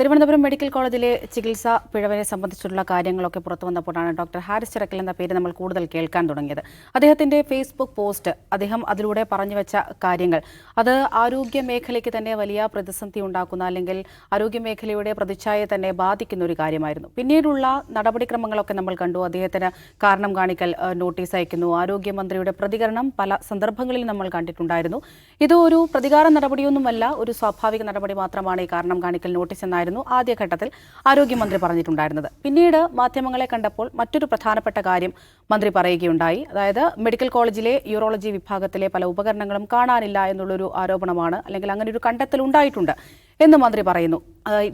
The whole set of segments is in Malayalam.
തിരുവനന്തപുരം മെഡിക്കൽ കോളേജിലെ ചികിത്സാ പിഴവിനെ സംബന്ധിച്ചുള്ള കാര്യങ്ങളൊക്കെ പുറത്തു വന്നപ്പോഴാണ് ഡോക്ടർ ഹാരിസ് ചിറക്കൽ എന്ന പേര് നമ്മൾ കൂടുതൽ കേൾക്കാൻ തുടങ്ങിയത്. അദ്ദേഹത്തിന്റെ ഫേസ്ബുക്ക് പോസ്റ്റ് അദ്ദേഹം അതിലൂടെ പറഞ്ഞു വെച്ച കാര്യങ്ങൾ. അത് ആരോഗ്യ മേഖലയ്ക്ക് തന്നെ വലിയ പ്രതിസന്ധി ഉണ്ടാക്കുന്ന അല്ലെങ്കിൽ ആരോഗ്യ മേഖലയുടെ പ്രതിച്ഛായയെ തന്നെ ബാധിക്കുന്ന ഒരു കാര്യമായിരുന്നു. പിന്നീടുള്ള നടപടിക്രമങ്ങളൊക്കെ നമ്മൾ കണ്ടു. അദ്ദേഹത്തിന് കാരണം കാണിക്കൽ നോട്ടീസ് അയക്കുന്നു. ആരോഗ്യമന്ത്രിയുടെ പ്രതികരണം പല സന്ദർഭങ്ങളിൽ നമ്മൾ കണ്ടിട്ടുണ്ടായിരുന്നു. ഇത് ഒരു പ്രതികാര നടപടിയൊന്നുമല്ല ഒരു സ്വാഭാവിക നടപടി മാത്രമാണ് ഈ കാരണം കാണിക്കൽ നോട്ടീസ് എന്നായിരുന്നു ആദ്യഘട്ടത്തിൽ ആരോഗ്യമന്ത്രി പറഞ്ഞിട്ടുണ്ടായിരുന്നത്. പിന്നീട് മാധ്യമങ്ങളെ കണ്ടപ്പോൾ മറ്റൊരു പ്രധാനപ്പെട്ട കാര്യം മന്ത്രി പറയുകയുണ്ടായി. അതായത് മെഡിക്കൽ കോളേജിലെ യൂറോളജി വിഭാഗത്തിലെ പല ഉപകരണങ്ങളും കാണാനില്ല എന്നുള്ളൊരു ആരോപണമാണ് അല്ലെങ്കിൽ അങ്ങനെ ഒരു കണ്ടെത്തൽ ഉണ്ടായിട്ടുണ്ട്. എന്ന് മന്ത്രി പറയുന്നു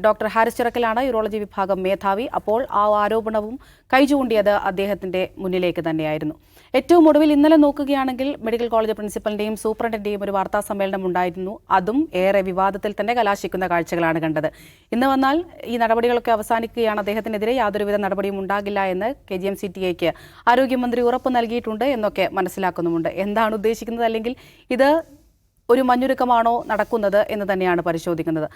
ഡോക്ടർ ഹാരിസ് ചിറക്കലാണ് യൂറോളജി വിഭാഗം മേധാവി. അപ്പോൾ ആ ആരോപണവും കൈചൂണ്ടിയത് അദ്ദേഹത്തിന്റെ മുന്നിലേക്ക് തന്നെയായിരുന്നു. ഏറ്റവും ഒടുവിൽ ഇന്നലെ നോക്കുകയാണെങ്കിൽ മെഡിക്കൽ കോളേജ് പ്രിൻസിപ്പലിന്റെയും സൂപ്രണ്ടിന്റെയും ഒരു വാർത്താ സമ്മേളനം ഉണ്ടായിരുന്നു. അതും ഏറെ വിവാദത്തിൽ തന്നെ കലാശിക്കുന്ന കാഴ്ചകളാണ് കണ്ടത്. ഇന്ന് വന്നാൽ ഈ നടപടികളൊക്കെ അവസാനിക്കുകയാണ്. അദ്ദേഹത്തിനെതിരെ യാതൊരുവിധ നടപടിയും ഉണ്ടാകില്ല എന്ന് K G M C T എക്ക് ആരോഗ്യമന്ത്രി ഉറപ്പ് നൽകിയിട്ടുണ്ട് എന്നൊക്കെ മനസ്സിലാക്കുന്നുമുണ്ട്. എന്താണ് ഉദ്ദേശിക്കുന്നത്? അല്ലെങ്കിൽ ഇത് ഒരു മഞ്ഞുരുക്കമാണോ നടക്കുന്നത് എന്ന് തന്നെയാണ് പരിശോധിക്കുന്നത്.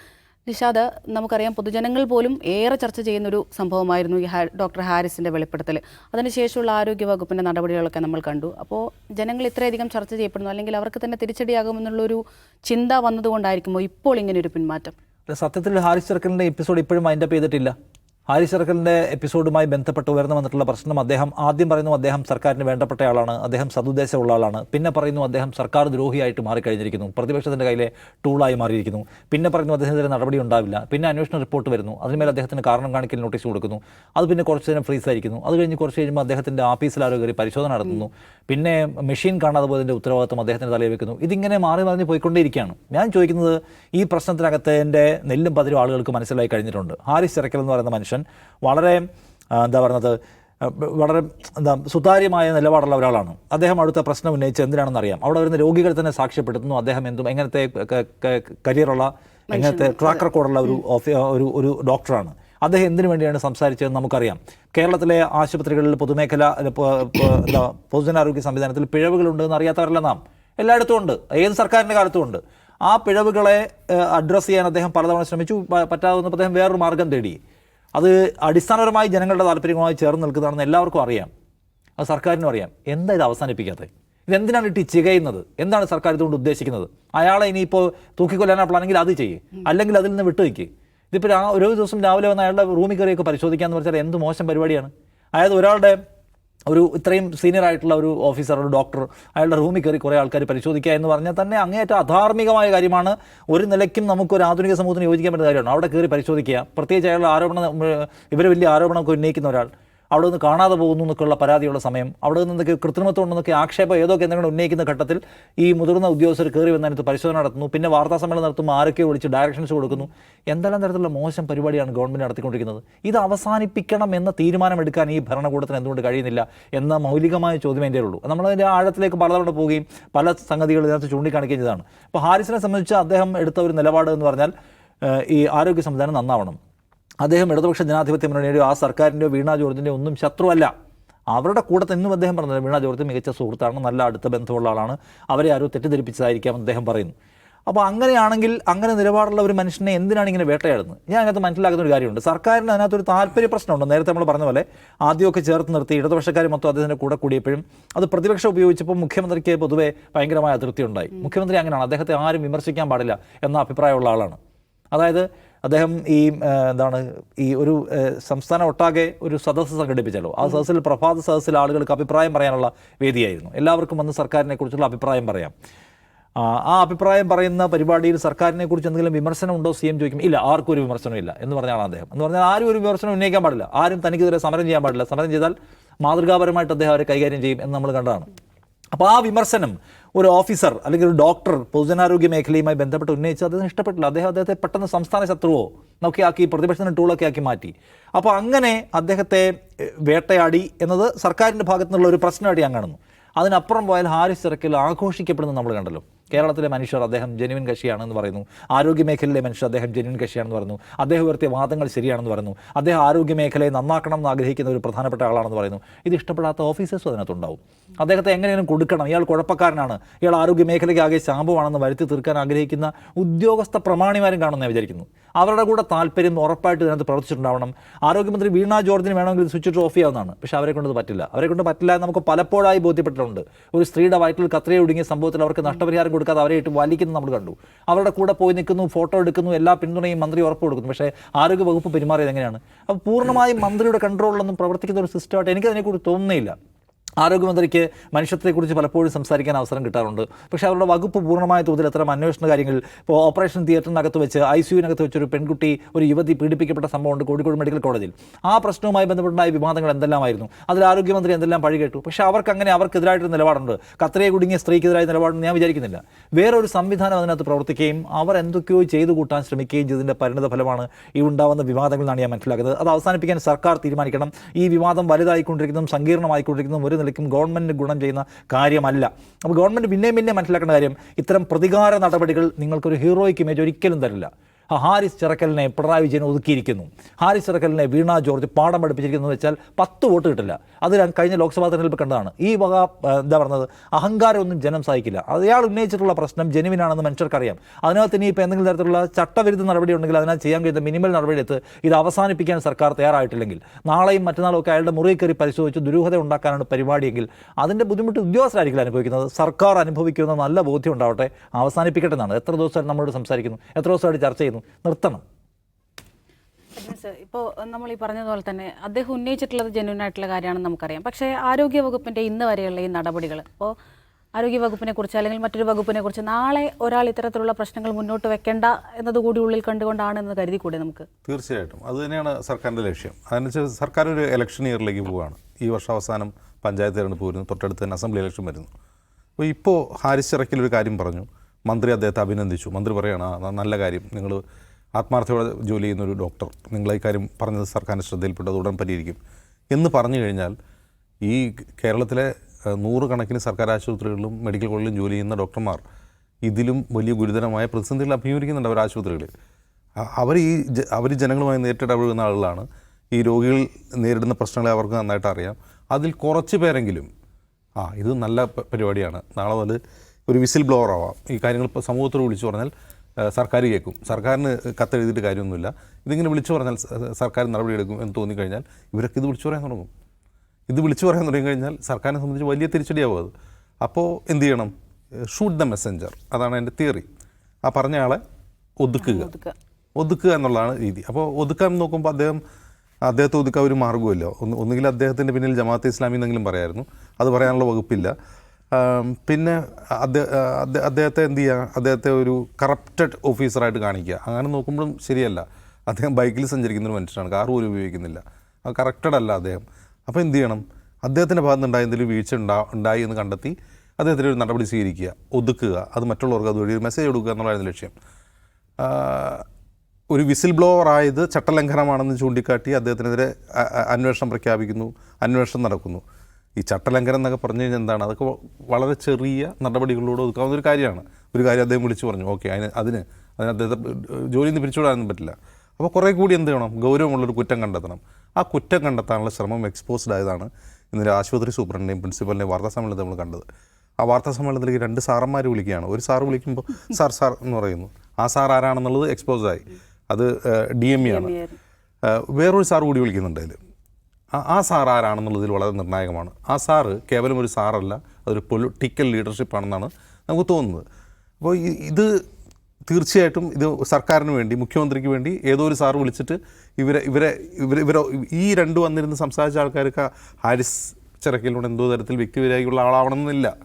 നിഷാദ് നമുക്കറിയാം പൊതുജനങ്ങൾ പോലും ഏറെ ചർച്ച ചെയ്യുന്നൊരു സംഭവമായിരുന്നു ഈ ഡോക്ടർ ഹാരിസിന്റെ വെളിപ്പെടുത്തൽ അതിനുശേഷമുള്ള ആരോഗ്യ വകുപ്പിന്റെ നടപടികളൊക്കെ നമ്മൾ കണ്ടു. അപ്പോൾ ജനങ്ങൾ ഇത്രയധികം ചർച്ച ചെയ്യപ്പെടുന്നു അല്ലെങ്കിൽ അവർക്ക് തന്നെ തിരിച്ചടിയാകുമെന്നുള്ളൊരു ചിന്ത വന്നതുകൊണ്ടായിരിക്കുമോ ഇപ്പോൾ ഇങ്ങനെ ഒരു പിന്മാറ്റം സത്യത്തിൽ ഹാരിസ് ചെറുക്കലിന്റെ എപ്പിസോഡ് ഇപ്പോഴും മൈൻഡപ്പ് ചെയ്തിട്ടില്ല. ഹാരിസ് സർക്കലിന്റെ എപ്പിസോഡുമായി ബന്ധപ്പെട്ട് ഉയർന്നു വന്നിട്ടുള്ള പ്രശ്നം അദ്ദേഹം ആദ്യം പറയുന്നു അദ്ദേഹം സർക്കാരിന് വേണ്ടപ്പെട്ടയാളാണ് അദ്ദേഹം സതുദ്ദേശമുള്ള ആളാണ്. പിന്നെ പറയുന്നു അദ്ദേഹം സർക്കാർ ദ്രോഹിയായിട്ട് മാറിക്കഴിഞ്ഞിരിക്കുന്നു. പ്രതിപക്ഷത്തിന്റെ കയ്യിലെ ടൂളായി മാറിയിരിക്കുന്നു. പിന്നെ പറയുന്നു അദ്ദേഹത്തിന് നടപടി ഉണ്ടാവില്ല. പിന്നെ അന്വേഷണ റിപ്പോർട്ട് വരുന്നു. അതിന്മേൽ അദ്ദേഹത്തിന് കാരണം കാണിക്കൽ നോട്ടീസ് കൊടുക്കുന്നു. അത് പിന്നെ കുറച്ച് നേരം ഫ്രീസ് ആയിരിക്കുന്നു. അത് കഴിഞ്ഞ് കുറച്ച് കഴിയുമ്പോൾ അദ്ദേഹത്തിന്റെ ഓഫീസിലാരോ കയറി പരിശോധന നടത്തുന്നു. പിന്നെ മെഷീൻ കാണാതെ പോയതിന്റെ ഉത്തരവാദിത്വം അദ്ദേഹത്തിന് തലയിൽ വെക്കുന്നു. ഇതിങ്ങനെ മാറി മറിഞ്ഞ് പോയിക്കൊണ്ടേയിരിക്കുകയാണ്. ഞാൻ ചോദിക്കുന്നത് ഈ പ്രശ്നത്തിനകത്ത് എന്റെ നെല്ലും പതിരും ആളുകൾക്ക് മനസ്സിലായി കഴിഞ്ഞിട്ടുണ്ട്. ഹാരിസ് ഇറക്കൽ എന്ന് പറയുന്ന മനുഷ്യൻ വളരെ എന്താ പറയുന്നത് വളരെ എന്താ സുതാര്യമായ നിലപാടുള്ള ഒരാളാണ്. അദ്ദേഹം അടുത്ത പ്രശ്നം ഉന്നയിച്ച് എന്തിനാണെന്ന് അറിയാം അവിടെ വരുന്ന രോഗികൾ തന്നെ സാക്ഷ്യപ്പെടുത്തുന്നു. അദ്ദേഹം എന്തും എങ്ങനത്തെ കരിയറുള്ള എങ്ങനത്തെ ട്രാക്ക് റെക്കോർഡുള്ള ഒരു ഓഫി ഒരു ഒരു ഡോക്ടറാണ്. അദ്ദേഹം എന്തിനു വേണ്ടിയാണ് സംസാരിച്ചതെന്ന് നമുക്കറിയാം. കേരളത്തിലെ ആശുപത്രികളിൽ പൊതുമേഖല എന്താ പൊതുജനാരോഗ്യ സംവിധാനത്തിൽ പിഴവുകളുണ്ടെന്ന് അറിയാത്തവരല്ല നാം. എല്ലായിടത്തും ഉണ്ട്. ഏത് സർക്കാരിന്റെ കാലത്തും ഉണ്ട്. ആ പിഴവുകളെ അഡ്രസ്സ് ചെയ്യാൻ അദ്ദേഹം പലതവണ ശ്രമിച്ചു. പറ്റാതെ പറ്റാവുന്നപ്പോൾ അദ്ദേഹം വേറൊരു മാർഗം തേടി. അത് അടിസ്ഥാനപരമായി ജനങ്ങളുടെ താല്പര്യങ്ങളുമായി ചേർന്ന് നിൽക്കുന്നതാണെന്ന് എല്ലാവർക്കും അറിയാം. അത് സർക്കാരിനും അറിയാം. എന്താ ഇത് അവസാനിപ്പിക്കാത്തത് ഇതെന്തിനാണ് ഇട്ട് ചികയുന്നത്? എന്താണ് സർക്കാർ ഇതുകൊണ്ട് ഉദ്ദേശിക്കുന്നത്? അയാളെ ഇനിയിപ്പോൾ തൂക്കിക്കൊല്ലാനാ പ്ലാനെങ്കിൽ അത് ചെയ്യേ. അല്ലെങ്കിൽ അതിൽ നിന്ന് വിട്ടുവയ്ക്ക് ഇതിപ്പോൾ ആ ദിവസം രാവിലെ വന്ന് അയാളുടെ റൂമിൽ കയറിയൊക്കെ പരിശോധിക്കാമെന്ന് പറഞ്ഞാൽ എന്ത് മോശം പരിപാടിയാണ്? അതായത് ഒരാളുടെ ഒരു ഇത്രയും സീനിയർ ആയിട്ടുള്ള ഒരു ഓഫീസർ ഒരു ഡോക്ടർ അയാളുടെ റൂമിൽ കയറി കുറേ ആൾക്കാർ പരിശോധിക്കുക എന്ന് പറഞ്ഞാൽ തന്നെ അങ്ങേയറ്റം അധാർമികമായ കാര്യമാണ്. ഒരു നിലയ്ക്കും നമുക്ക് ഒരു ആധുനിക സമൂഹത്തിന് യോജിക്കാൻ പറ്റുന്ന കാര്യമാണ്. അവിടെ കയറി പരിശോധിക്കുക. പ്രത്യേകിച്ച് അയാളുടെ ആരോപണം ഇവർ വലിയ ആരോപണമൊക്കെ ഉന്നയിക്കുന്ന ഒരാൾ. അവിടെ നിന്ന് കാണാതെ പോകുന്നു എന്നൊക്കെയുള്ള പരാതിയുള്ള സമയം അവിടെ നിന്ന് കൃത്രിമത്വം ഉണ്ടെന്നൊക്കെ ആക്ഷേപം ഏതൊക്കെ എന്തെങ്കിലും ഉന്നയിക്കുന്ന ഘട്ടത്തിൽ ഈ മുതിർന്ന ഉദ്യോഗസ്ഥർ കയറി വന്നതിനകത്ത് പരിശോധന നടത്തുന്നു. പിന്നെ വാർത്താ സമ്മേളനം നടത്തുമ്പോൾ ആരൊക്കെ വിളിച്ച് ഡയറക്ഷൻസ് കൊടുക്കുന്നു. എന്തെല്ലാം തരത്തിലുള്ള മോശം പരിപാടിയാണ് ഗവൺമെന്റ് നടത്തിക്കൊണ്ടിരിക്കുന്നത്? ഇത് അവസാനിപ്പിക്കണം എന്ന തീരുമാനമെടുക്കാൻ ഈ ഭരണകൂടത്തിന് എന്തുകൊണ്ട് കഴിയുന്നില്ല എന്ന മൗലികമായ ചോദ്യം എന്റെ ഉള്ളൂ. നമ്മൾ അതിന്റെ ആഴത്തിലേക്ക് പലതവണ പോവുകയും പല സംഗതികൾ ഇതിനകത്ത് ചൂണ്ടിക്കാണിക്കുകയും ചെയ്തതാണ്. അപ്പോൾ ഹാരിസിനെ സംബന്ധിച്ച് അദ്ദേഹം എടുത്ത ഒരു നിലപാട് എന്ന് പറഞ്ഞാൽ ഈ ആരോഗ്യ സംവിധാനം നന്നാവണം. അദ്ദേഹം ഇടതുപക്ഷ ജനാധിപത്യ മുന്നണിയുടെയോ ആ സർക്കാരിന്റെയോ വീണ ജോർജിന്റെയോ ഒന്നും ശത്രുവല്ല. അവരുടെ കൂടെ ഇന്നും അദ്ദേഹം പറഞ്ഞത് വീണ ജോർജ് മികച്ച സുഹൃത്താണ് നല്ല അടുത്ത ബന്ധമുള്ള ആളാണ്. അവരെ ആരോ തെറ്റിദ്ധരിപ്പിച്ചതായിരിക്കാം അദ്ദേഹം പറയുന്നു. അപ്പോൾ അങ്ങനെയാണെങ്കിൽ അങ്ങനെ നിലപാടുള്ള ഒരു മനുഷ്യനെ എന്തിനാണ് ഇങ്ങനെ വേട്ടയാടുന്നത്? ഞാൻ അതിനകത്ത് മനസ്സിലാക്കുന്ന ഒരു കാര്യമുണ്ട്. സർക്കാരിന് അതിനകത്തൊരു താല്പര്യ പ്രശ്നമുണ്ട് നേരത്തെ നമ്മൾ പറഞ്ഞ പോലെ ആദ്യമൊക്കെ ചേർത്ത് നിർത്തി ഇടതുപക്ഷക്കാർ മൊത്തം അദ്ദേഹത്തിന്റെ കൂടെ കൂടിയപ്പോഴും അത് പ്രതിപക്ഷം ഉപയോഗിച്ചപ്പോൾ മുഖ്യമന്ത്രിക്ക് പൊതുവെ ഭയങ്കരമായ അതൃപ്തി ഉണ്ടായി. മുഖ്യമന്ത്രി അങ്ങനെയാണ്. അദ്ദേഹത്തെ ആരും വിമർശിക്കാൻ പാടില്ല എന്ന അഭിപ്രായമുള്ള ആളാണ്. അതായത് അദ്ദേഹം ഈ എന്താണ് ഈ ഒരു സംസ്ഥാന ഒട്ടാകെ ഒരു സദസ്സ് സംഘടിപ്പിച്ചല്ലോ. ആ സദസ്സിൽ പ്രഭാത സദസ്സിൽ ആളുകൾക്ക് അഭിപ്രായം പറയാനുള്ള വേദിയായിരുന്നു. എല്ലാവർക്കും വന്ന് സർക്കാരിനെ കുറിച്ചുള്ള അഭിപ്രായം പറയാം. ആ, അഭിപ്രായം പറയുന്ന പരിപാടിയിൽ സർക്കാരിനെ കുറിച്ച് എന്തെങ്കിലും വിമർശനം ഉണ്ടോ? സി എം ചോദിക്കും ഇല്ല ആർക്കും ഒരു വിമർശനമില്ല എന്ന് പറഞ്ഞാണ് അദ്ദേഹം. എന്ന് പറഞ്ഞാൽ ആരും ഒരു വിമർശനം ഉന്നയിക്കാൻ പാടില്ല. ആരും തനിക്കെതിരെ സമരം ചെയ്യാൻ പാടില്ല. സമരം ചെയ്താൽ മാതൃകാപരമായിട്ട് അദ്ദേഹം അവരെ കൈകാര്യം ചെയ്യും എന്ന് നമ്മൾ കണ്ടതാണ്. അപ്പോൾ ആ വിമർശനം ഒരു ഓഫീസർ അല്ലെങ്കിൽ ഒരു ഡോക്ടർ പൊതുജനാരോഗ്യ മേഖലയുമായി ബന്ധപ്പെട്ട് ഉന്നയിച്ച് അദ്ദേഹം ഇഷ്ടപ്പെട്ടില്ല. അദ്ദേഹം അദ്ദേഹത്തെ പെട്ടെന്ന് സംസ്ഥാന ശത്രുവോ ഒക്കെ ആക്കി പ്രതിപക്ഷത്തിന് ടൂളൊക്കെ ആക്കി മാറ്റി. അപ്പോൾ അങ്ങനെ അദ്ദേഹത്തെ വേട്ടയാടി എന്നത് സർക്കാരിന്റെ ഭാഗത്തു നിന്നുള്ള ഒരു പ്രശ്നമായിട്ട് ഞാൻ കാണുന്നു. അതിനപ്പുറം പോയാൽ ഹാരിസ് ഇറക്കൽ ആഘോഷിക്കപ്പെടുന്നത് നമ്മൾ കണ്ടല്ലോ. കേരളത്തിലെ മനുഷ്യർ അദ്ദേഹം ജെനുവിൻ കക്ഷിയാണെന്ന് പറയുന്നു. ആരോഗ്യ മേഖലയിലെ മനുഷ്യർ അദ്ദേഹം ജെനുവിൻ കക്ഷിയാണെന്ന് പറയുന്നു. അദ്ദേഹം ഉയർത്തിയ വാദങ്ങൾ ശരിയാണെന്ന് പറയുന്നു. അദ്ദേഹം ആരോഗ്യ മേഖലയെ നന്നാക്കണം എന്ന് ആഗ്രഹിക്കുന്ന ഒരു പ്രധാനപ്പെട്ട ആളാണെന്ന് പറയുന്നു. ഇത് ഇഷ്ടപ്പെടാത്ത ഓഫീസേഴ്സും അതിനകത്തുണ്ടാവും അദ്ദേഹത്തെ എങ്ങനെയും കൊടുക്കണം. ഇയാൾ കുഴപ്പക്കാരനാണ്. ഇയാൾ ആരോഗ്യ മേഖലയ്ക്ക് ആകെ ശാമ്പമാണെന്ന് വരുത്തി തീർക്കാൻ ആഗ്രഹിക്കുന്ന ഉദ്യോഗസ്ഥ പ്രമാണിമാരും കാണുമെന്ന് വിചാരിക്കുന്നു. അവരുടെ കൂടെ താല്പര്യം ഉറപ്പായിട്ട് ഇതിനകത്ത് പ്രവർത്തിച്ചിട്ടുണ്ടാവണം. ആരോഗ്യമന്ത്രി വീണ ജോർജിന് വേണമെങ്കിൽ സ്വിച്ച് ഓഫ് ചെയ്യാവുന്നതാണ്. പക്ഷേ അവരെ കൊണ്ട് പറ്റില്ല. അവരെ കൊണ്ട് പറ്റില്ല നമുക്ക് പലപ്പോഴായി ബോധ്യപ്പെട്ടിട്ടുണ്ട്. ഒരു സ്ത്രീയുടെ വയറ്റിൽ കത്രയെ ഒടുങ്ങിയ സംഭവത്തിൽ അവർക്ക് നഷ്ടപരിഹാരം കൊടുക്കാതെ അവരെ ഇട്ട് വലിക്കുന്നത് നമ്മൾ കണ്ടു. അവരുടെ കൂടെ പോയി നിൽക്കുന്നു ഫോട്ടോ എടുക്കുന്നു എല്ലാ പിന്തുണയും മന്ത്രി ഉറപ്പ് കൊടുക്കുന്നു. പക്ഷേ ആരോഗ്യ വകുപ്പ് പെരുമാറിയത് എങ്ങനെയാണ്? അപ്പോൾ പൂർണമായും മന്ത്രിയുടെ കൺട്രോളിലൊന്നും പ്രവർത്തിക്കുന്ന ഒരു സിസ്റ്റമായിട്ട് എനിക്കതിനെക്കുറിച്ച് തോന്നുന്നില്ല. ആരോഗ്യമന്ത്രിക്ക് മനുഷ്യത്തെക്കുറിച്ച് പലപ്പോഴും സംസാരിക്കാൻ അവസരം കിട്ടാറുണ്ട്. പക്ഷേ അവരുടെ വകുപ്പ് പൂർണമായ തോതിൽ അത്തരം അന്വേഷണ കാര്യങ്ങൾ ഇപ്പോൾ ഓപ്പറേഷൻ തിയേറ്ററിനകത്ത് വെച്ച് ഐ സിയുവിനകത്ത് വെച്ച് ഒരു പെൺകുട്ടി ഒരു യുവതി പീഡിപ്പിക്കപ്പെട്ട സംഭവമുണ്ട് കോഴിക്കോട് മെഡിക്കൽ കോളേജിൽ. ആ പ്രശ്നവുമായി ബന്ധപ്പെട്ടുണ്ടായ വിവാദങ്ങൾ എന്തെല്ലാമായിരുന്നു? അതിൽ ആരോഗ്യമന്ത്രി എന്തെല്ലാം പഴി കേട്ടു? പക്ഷേ അവർക്ക് അങ്ങനെ അവർക്കെതിരായിട്ടൊരു നിലപാടുണ്ട്. കത്രയെ കുടുങ്ങിയ സ്ത്രീക്കെതിരായ നിലപാടെന്ന് ഞാൻ വിചാരിക്കുന്നില്ല. വേറൊരു സംവിധാനം അതിനകത്ത് പ്രവർത്തിക്കുകയും അവർ എന്തൊക്കെയോ ചെയ്തു കൂട്ടാൻ ശ്രമിക്കുകയും ചെയ്തതിന്റെ പരിണിത ഫലമാണ് ഈ ഉണ്ടാവുന്ന വിവാദങ്ങൾ എന്നാണ് ഞാൻ മനസ്സിലാക്കുന്നത്. അത് അവസാനിപ്പിക്കാൻ സർക്കാർ തീരുമാനിക്കണം. ഈ വിവാദം വലുതായിക്കൊണ്ടിരിക്കുന്നതും സങ്കീർണമായിക്കൊണ്ടിരിക്കുന്നതും ഒരു നിലയ്ക്കും ഗവൺമെന്റ് ഗുണം ചെയ്യുന്ന കാര്യമല്ല. അപ്പോൾ ഗവൺമെന്റ് പിന്നെയും പിന്നെയും മനസ്സിലാക്കേണ്ട കാര്യം ഇത്തരം പ്രതികാര നടപടികൾ നിങ്ങൾക്കൊരു ഹീറോയ്ക്ക് ഇമേജ് ഒരിക്കലും തരില്ല. ഹാരിസ് ചിറക്കലിനെ പിണറായി വിജയൻ ഒതുക്കിയിരിക്കുന്നു. ഹാരിസ് ചിറക്കലിനെ വീണ ജോർജ് പാഠം പഠിപ്പിച്ചിരിക്കുന്നു എന്ന് വെച്ചാൽ പത്ത് വോട്ട് കിട്ടില്ല. അത് ഞാൻ കഴിഞ്ഞ ലോക്സഭാ തെരഞ്ഞെടുപ്പ് കണ്ടതാണ്. ഈ വക എന്താ പറഞ്ഞത്? അഹങ്കാരമൊന്നും ജനം സഹിക്കില്ല. അത് അയാൾ ഉന്നയിച്ചിട്ടുള്ള പ്രശ്നം ജനുവിനാണെന്ന് മനുഷ്യർക്കറിയാം. അതിനകത്ത് ഇനി ഇപ്പോൾ എന്തെങ്കിലും തരത്തിലുള്ള ചട്ടവിരുദ്ധ നടപടി ഉണ്ടെങ്കിൽ അതിനകത്ത് ചെയ്യാൻ കഴിയുന്ന മിനിമൽ നടപടി എടുത്ത് ഇത് അവസാനിപ്പിക്കാൻ സർക്കാർ തയ്യാറായിട്ടില്ലെങ്കിൽ നാളെയും മറ്റന്നാളും ഒക്കെ അയാളുടെ മുറിയിൽ കയറി പരിശോധിച്ച് ദുരൂഹത ഉണ്ടാക്കാനാണ് പരിപാടിയെങ്കിൽ അതിന്റെ ബുദ്ധിമുട്ട് ഉദ്യോഗസ്ഥരായിരിക്കില്ല അനുഭവിക്കുന്നത്. സർക്കാർ അനുഭവിക്കുന്ന നല്ല ബോധ്യം ഉണ്ടാവട്ടെ അവസാനിപ്പിക്കട്ടെ എന്നാണ്. എത്ര ദിവസമായിട്ട് നമ്മളോട് സംസാരിക്കുന്നു? എത്ര ദിവസമായിട്ട് ചർച്ച ചെയ്യുന്നു? നിർത്തണം. ഇപ്പോൾ നമ്മൾ ഈ പറഞ്ഞതുപോലെ തന്നെ അദ്ദേഹം ഉന്നയിച്ചിട്ടുള്ളത് ജെന്യൂൻ ആയിട്ടുള്ള കാര്യമാണെന്ന് നമുക്കറിയാം. പക്ഷേ ആരോഗ്യ വകുപ്പിന്റെ ഇന്ന് വരെയുള്ള ഈ നടപടികൾ ഇപ്പോൾ ആരോഗ്യ വകുപ്പിനെ കുറിച്ച് അല്ലെങ്കിൽ മറ്റൊരു വകുപ്പിനെ കുറിച്ച് നാളെ ഒരാൾ ഇത്തരത്തിലുള്ള പ്രശ്നങ്ങൾ മുന്നോട്ട് വെക്കേണ്ട എന്നതുകൂടി ഉള്ളിൽ കണ്ടുകൊണ്ടാണ് എന്ന് കരുതി കൂടെ നമുക്ക്? തീർച്ചയായിട്ടും. അത് തന്നെയാണ് സർക്കാരിന്റെ ലക്ഷ്യം. അതിനനുസരിച്ച് സർക്കാർ ഒരു ഇലക്ഷൻ ഇയറിലേക്ക് പോവുകയാണ് ഈ വർഷം അവസാനം പഞ്ചായത്ത് തിരഞ്ഞെടുപ്പ് വരുന്നു. തൊട്ടടുത്ത് തന്നെ അസംബ്ലി ഇലക്ഷൻ വരുന്നു. അപ്പോൾ ഇപ്പോൾ ഹാരിസ് ചിറക്കിൽ ഒരു കാര്യം പറഞ്ഞു. മന്ത്രി അദ്ദേഹത്തെ അഭിനന്ദിച്ചു. മന്ത്രി പറയുകയാണ് നല്ല കാര്യം. നിങ്ങൾ ആത്മാർത്ഥയോടെ ജോലി ചെയ്യുന്ന ഒരു ഡോക്ടർ. നിങ്ങൾ കാര്യം പറഞ്ഞത് സർക്കാരിന്റെ ശ്രദ്ധയിൽപ്പെട്ടത് ഉടൻ പരിഹരിക്കും. എന്ന് പറഞ്ഞു കഴിഞ്ഞാൽ ഈ കേരളത്തിലെ നൂറുകണക്കിന് സർക്കാർ ആശുപത്രികളിലും മെഡിക്കൽ കോളേജിലും ജോലി ചെയ്യുന്ന ഡോക്ടർമാർ ഇതിലും വലിയ ഗുരുതരമായ പ്രതിസന്ധികൾ അഭിമുഖീകരിക്കുന്നുണ്ട് അവർ ആശുപത്രികളിൽ. അവർ ഈ അവർ ജനങ്ങളുമായി നേരിട്ടിടപഴകുന്ന ആളുകളാണ്. ഈ രോഗികൾ നേരിടുന്ന പ്രശ്നങ്ങളെ അവർക്ക് നന്നായിട്ട് അറിയാം. അതിൽ കുറച്ച് പേരെങ്കിലും ആ ഇത് നല്ല പരിപാടിയാണ്. നാളെ മുതൽ ഒരു വിസിൽ ബ്ലോവർ ആവാം. ഈ കാര്യങ്ങൾ ഇപ്പോൾ സമൂഹത്തോട് വിളിച്ചു പറഞ്ഞാൽ സർക്കാർ കേൾക്കും. സർക്കാരിന് കത്തെഴുതിയിട്ട് കാര്യമൊന്നുമില്ല. ഇതിങ്ങനെ വിളിച്ചു പറഞ്ഞാൽ സർക്കാർ നടപടിയെടുക്കും എന്ന് തോന്നിക്കഴിഞ്ഞാൽ ഇവരൊക്കെ ഇത് വിളിച്ചു പറയാൻ തുടങ്ങും. ഇത് വിളിച്ചു പറയാൻ തുടങ്ങി കഴിഞ്ഞാൽ സർക്കാരിനെ സംബന്ധിച്ച് വലിയ തിരിച്ചടിയാവും അത്. അപ്പോൾ എന്ത് ചെയ്യണം? Shoot the messenger. അതാണ് എന്റെ തിയറി. ആ പറഞ്ഞ ആളെ ഒതുക്കുക. ഒതുക്കുക. എന്നുള്ളതാണ് രീതി. അപ്പോൾ ഒതുക്കാൻ നോക്കുമ്പോൾ അദ്ദേഹം അദ്ദേഹത്തെ ഒതുക്കാൻ ഒരു മാർഗമില്ല ഒന്ന് ഒന്നുകിൽ അദ്ദേഹത്തിന്റെ പിന്നിൽ ജമാഅത്ത് ഇസ്ലാമി എന്നെങ്കിലും പറയായിരുന്നു. അത് പറയാനുള്ള വകുപ്പില്ല. പിന്നെ അദ്ദേഹം അദ്ദേ- അദ്ദേഹത്തെ എന്ത് ചെയ്യുക അദ്ദേഹത്തെ ഒരു കറപ്റ്റഡ് ഓഫീസറായിട്ട് കാണിക്കുക. അങ്ങനെ നോക്കുമ്പോഴും ശരിയല്ല. അദ്ദേഹം ബൈക്കിൽ സഞ്ചരിക്കുന്ന ഒരു മനുഷ്യനാണ്. കാർ പോലും ഉപയോഗിക്കുന്നില്ല. കറക്റ്റഡ് അല്ല അദ്ദേഹം. അപ്പോൾ എന്ത് ചെയ്യണം? അദ്ദേഹത്തിന്റെ ഭാഗത്ത് ഉണ്ടായ എന്തെങ്കിലും വീഴ്ച ഉണ്ടാ ഉണ്ടായി എന്ന് കണ്ടെത്തി അദ്ദേഹത്തിന് ഒരു നടപടി സ്വീകരിക്കുക. ഒതുക്കുക. അത് മറ്റുള്ളവർക്ക് അതുവഴി ഒരു മെസ്സേജ് കൊടുക്കുക എന്നുള്ളതായിരുന്നു ലക്ഷ്യം. ഒരു വിസിൽ ബ്ലോവർ ആയത് ചട്ടലംഘനമാണെന്ന് ചൂണ്ടിക്കാട്ടി അദ്ദേഹത്തിനെതിരെ അന്വേഷണം പ്രഖ്യാപിക്കുന്നു. അന്വേഷണം നടക്കുന്നു. ഈ ചട്ടലംഘനം എന്നൊക്കെ പറഞ്ഞു കഴിഞ്ഞാൽ എന്താണ്? അതൊക്കെ വളരെ ചെറിയ നടപടികളിലൂടെ ഒതുക്കാവുന്ന ഒരു കാര്യമാണ്. ഒരു കാര്യം അദ്ദേഹം വിളിച്ചു പറഞ്ഞു ഓക്കെ അതിന് അതിന് അതിന് അദ്ദേഹത്തെ ജോലിയിൽ നിന്ന് പിരിച്ചുവിടാനൊന്നും പറ്റില്ല. അപ്പോൾ കുറേ കൂടി എന്ത് ചെയ്യണം? ഗൗരവമുള്ളൊരു കുറ്റം കണ്ടെത്തണം. ആ കുറ്റം കണ്ടെത്താനുള്ള ശ്രമം എക്സ്പോസ്ഡ് ആയതാണ് ഇന്നലെ ആശുപത്രി സൂപ്രണ്ടിനെയും പ്രിൻസിപ്പലിനെയും വാർത്താ സമ്മേളനത്തിൽ നമ്മൾ കണ്ടത്. ആ വാർത്താ സമ്മേളനത്തിലേക്ക് രണ്ട് സാറന്മാർ വിളിക്കുകയാണ്. ഒരു സാർ വിളിക്കുമ്പോൾ സാർ സാർ എന്ന് പറയുന്നു. ആ സാർ ആരാണെന്നുള്ളത് എക്സ്പോസ് ആയി. അത് ഡി എം ഇ ആണ്. വേറൊരു സാർ കൂടി വിളിക്കുന്നുണ്ട് അതിൽ ആ- സാർ ആരാണെന്നുള്ളതിൽ വളരെ നിർണായകമാണ്. ആ സാറ് കേവലം ഒരു സാറല്ല അതൊരു പൊളിറ്റിക്കൽ ലീഡർഷിപ്പാണെന്നാണ് നമുക്ക് തോന്നുന്നത്. അപ്പോൾ ഇത് തീർച്ചയായിട്ടും ഇത് സർക്കാരിന് വേണ്ടി മുഖ്യമന്ത്രിക്ക് വേണ്ടി ഏതോ ഒരു സാറ് വിളിച്ചിട്ട് ഇവരെ ഇവരെ ഇവരെ ഇവരെ ഈ രണ്ട് വന്നിരുന്ന് സംസാരിച്ച ആൾക്കാർക്ക് ഹാരിസ് ചിറക്കിലൂടെ എന്തോ തരത്തിൽ വ്യക്തിപരായുള്ള ആളാവണമെന്നില്ല.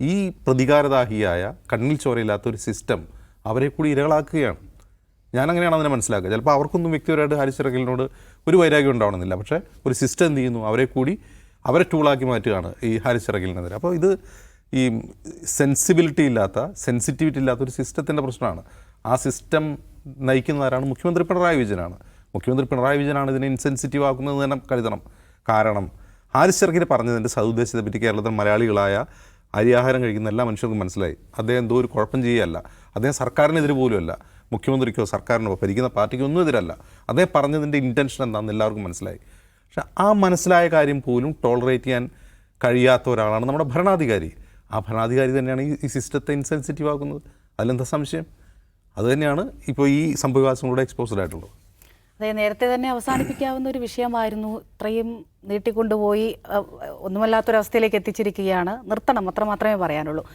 ഈ പ്രതികാരദാഹിയായ കണ്ണിൽ ചോരയില്ലാത്ത ഒരു സിസ്റ്റം അവരെ കൂടി ഇരകളാക്കുകയാണ്. ഞാൻ അങ്ങനെയാണ് അതിനെ മനസ്സിലാക്കുക. ചിലപ്പോൾ അവർക്കൊന്നും വ്യക്തിപരമായിട്ട് ഹാരിസ് ചിറക്കലിനോട് ഒരു വൈരാഗ്യം ഉണ്ടാവണമെന്നില്ല. പക്ഷേ ഒരു സിസ്റ്റം എന്ത് ചെയ്യുന്നു? അവരെ കൂടി അവരെ ടൂളാക്കി മാറ്റുകയാണ് ഈ ഹാരിസ് ചിറക്കലിനെതിരെ അപ്പോൾ ഇത് ഈ സെൻസിബിലിറ്റി ഇല്ലാത്ത സെൻസിറ്റിവിറ്റി ഇല്ലാത്ത ഒരു സിസ്റ്റത്തിന്റെ പ്രശ്നമാണ്. ആ സിസ്റ്റം നയിക്കുന്നവരാണ് മുഖ്യമന്ത്രി പിണറായി വിജയനാണ്. മുഖ്യമന്ത്രി പിണറായി വിജയനാണ് ഇതിനെ ഇൻസെൻസിറ്റീവ് ആക്കുന്നത് തന്നെ കരുതണം. കാരണം ഹാരിസ് ഇറക്കി പറഞ്ഞതിന്റെ സതുദ്ദേശത്തെ പറ്റി കേരളത്തിൽ മലയാളികളായ അരിയാഹാരം കഴിക്കുന്ന എല്ലാ മനുഷ്യർക്കും മനസ്സിലായി. അദ്ദേഹം എന്തോ ഒരു കുഴപ്പം ചെയ്യുകയല്ല. അദ്ദേഹം സർക്കാരിനെതിരെ പോലുമല്ല. മുഖ്യമന്ത്രിക്കോ സർക്കാരിനോ ഭരിക്കുന്ന പാർട്ടിക്കോ ഒന്നും എതിരല്ല. അതേ പറഞ്ഞതിന്റെ ഇന്റൻഷൻ എന്താണെന്ന് എല്ലാവർക്കും മനസ്സിലായി. പക്ഷെ ആ മനസ്സിലായ കാര്യം പോലും ടോളറേറ്റ് ചെയ്യാൻ കഴിയാത്ത ഒരാളാണ് നമ്മുടെ ഭരണാധികാരി. ആ ഭരണാധികാരി തന്നെയാണ് ഈ സിസ്റ്റത്തെ ഇൻസെൻസിറ്റീവ് ആക്കുന്നത്. അതിലെന്താ സംശയം? അതുതന്നെയാണ് ഇപ്പോൾ ഈ സംഭവവികാസങ്ങളുടെ എക്സ്പോസ്ഡ് ആയിട്ടുള്ളത്. അതെ നേരത്തെ തന്നെ അവസാനിപ്പിക്കാവുന്ന ഒരു വിഷയമായിരുന്നു. ഇത്രയും നീട്ടിക്കൊണ്ടുപോയി ഒന്നുമല്ലാത്തൊരവസ്ഥയിലേക്ക് എത്തിച്ചിരിക്കുകയാണ്. നിർത്തണം അത്ര മാത്രമേ പറയാനുള്ളൂ.